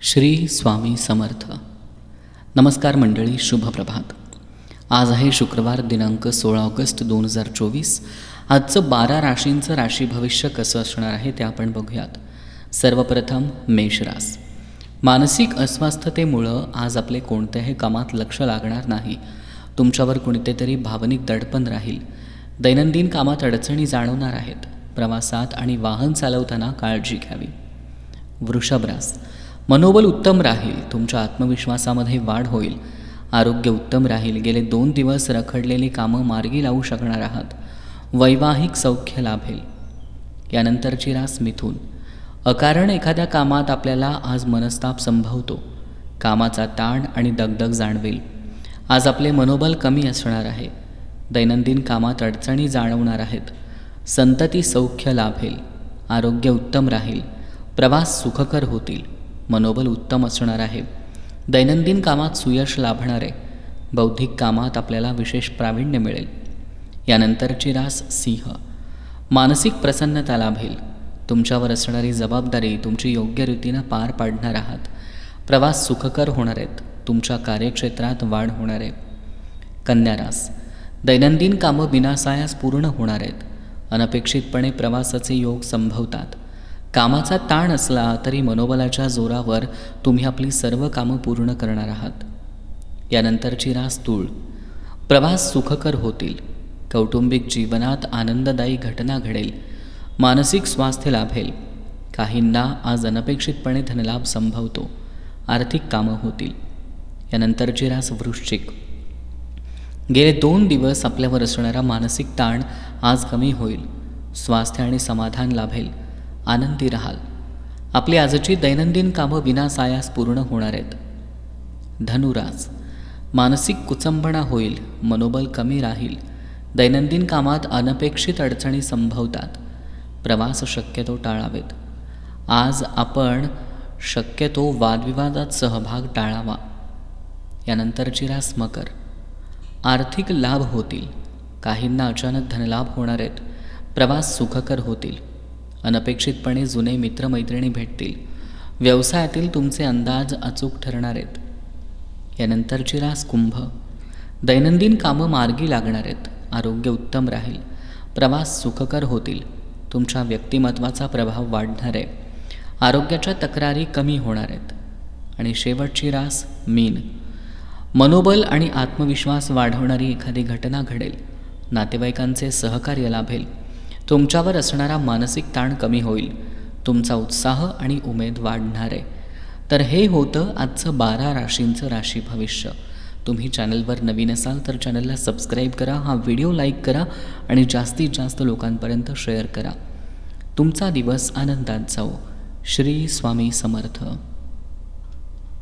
श्री स्वामी समर्थ. नमस्कार मंडळी शुभ प्रभात. आज आहे शुक्रवार दिनांक सोळा ऑगस्ट दोन हजार चोवीस. आजचं बारा राशींचं राशी भविष्य कसं असणार आहे ते आपण बघूयात. सर्वप्रथम मेषरास मानसिक अस्वस्थतेमुळं आज आपले कोणत्याही कामात लक्ष लागणार नाही. तुमच्यावर कोणतेतरी भावनिक दडपण राहील. दैनंदिन कामात अडचणी जाणवणार आहेत. प्रवासात आणि वाहन चालवताना काळजी घ्यावी. वृषभरास मनोबल उत्तम राहील तुमच्या आत्मविश्वासामध्ये वाढ होईल. आरोग्य उत्तम राहील गेले दोन दिवस रखडलेली कामं मार्गी लावू शकणार आहात. वैवाहिक सौख्य लाभेल. यानंतरची रास मिथून. अकारण एखाद्या कामात आपल्याला आज मनस्ताप संभवतो. कामाचा ताण आणि दगदग जाणवेल. आज आपले मनोबल कमी असणार आहे. दैनंदिन कामात अडचणी जाणवणार आहेत. संतती सौख्य लाभेल. आरोग्य उत्तम राहील. प्रवास सुखकर होतील. मनोबल उत्तम असणार आहे. दैनंदिन कामात सुयश लाभणार आहे बौद्धिक कामात आपल्याला विशेष प्रावीण्य मिळेल. यानंतरची रास सिंह. मानसिक प्रसन्नता लाभेल. तुमच्यावर असणारी जबाबदारी तुमची योग्य रीतीनं पार पाडणार आहात. प्रवास सुखकर होणार आहेत. तुमच्या कार्यक्षेत्रात वाढ होणार आहे. कन्यारास दैनंदिन कामं बिनासायास पूर्ण होणार आहेत. अनपेक्षितपणे प्रवासाचे योग संभवतात. कामाचा ताण असला तरी मनोबलाच्या जोरावर तुम्ही आपली सर्व कामं पूर्ण करणार आहात. यानंतरची रास तूळ प्रवास सुखकर होतील. कौटुंबिक जीवनात आनंददायी घटना घडेल. मानसिक स्वास्थ्य लाभेल. काहींना आज अनपेक्षितपणे धनलाभ संभवतो. आर्थिक कामं होतील. यानंतरची रास वृश्चिक. गेले दोन दिवस आपल्यावर असणारा मानसिक ताण आज कमी होईल. स्वास्थ्य आणि समाधान लाभेल. आनंदी राहाल. आपली आजची दैनंदिन कामं विनासायास पूर्ण होणार आहेत. धनुराज मानसिक कुचंबणा होईल मनोबल कमी राहील दैनंदिन कामात अनपेक्षित अडचणी संभवतात. प्रवास शक्यतो टाळावेत. आज आपण शक्यतो वादविवादात सहभाग टाळावा. यानंतरची रास मकर. आर्थिक लाभ होतील. काहींना अचानक धनलाभ होणार आहेत. प्रवास सुखकर होतील. अनपेक्षितपणे जुने मित्रमैत्रिणी भेटतील. व्यवसायातील तुमचे अंदाज अचूक ठरणार आहेत. यानंतरची रास कुंभ. दैनंदिन कामं मार्गी लागणार आहेत. आरोग्य उत्तम राहील. प्रवास सुखकर होतील. तुमच्या व्यक्तिमत्वाचा प्रभाव वाढणार आहे. आरोग्याच्या तक्रारी कमी होणार आहेत. आणि शेवटची रास मीन. मनोबल आणि आत्मविश्वास वाढवणारी एखादी घटना घडेल. नातेवाईकांचे सहकार्य लाभेल. तुमच्यावर असणारा मानसिक ताण कमी होईल. तुमचा उत्साह आणि उमेद वाढणार. आहे तर हे होतं आजचं बारा राशींचं राशी भविष्य. तुम्ही चॅनलवर नवीन असाल तर चॅनलला सबस्क्राईब करा हा व्हिडिओ लाईक करा आणि जास्तीत जास्त लोकांपर्यंत शेअर करा. तुमचा दिवस आनंदात जाओ श्री स्वामी समर्थ.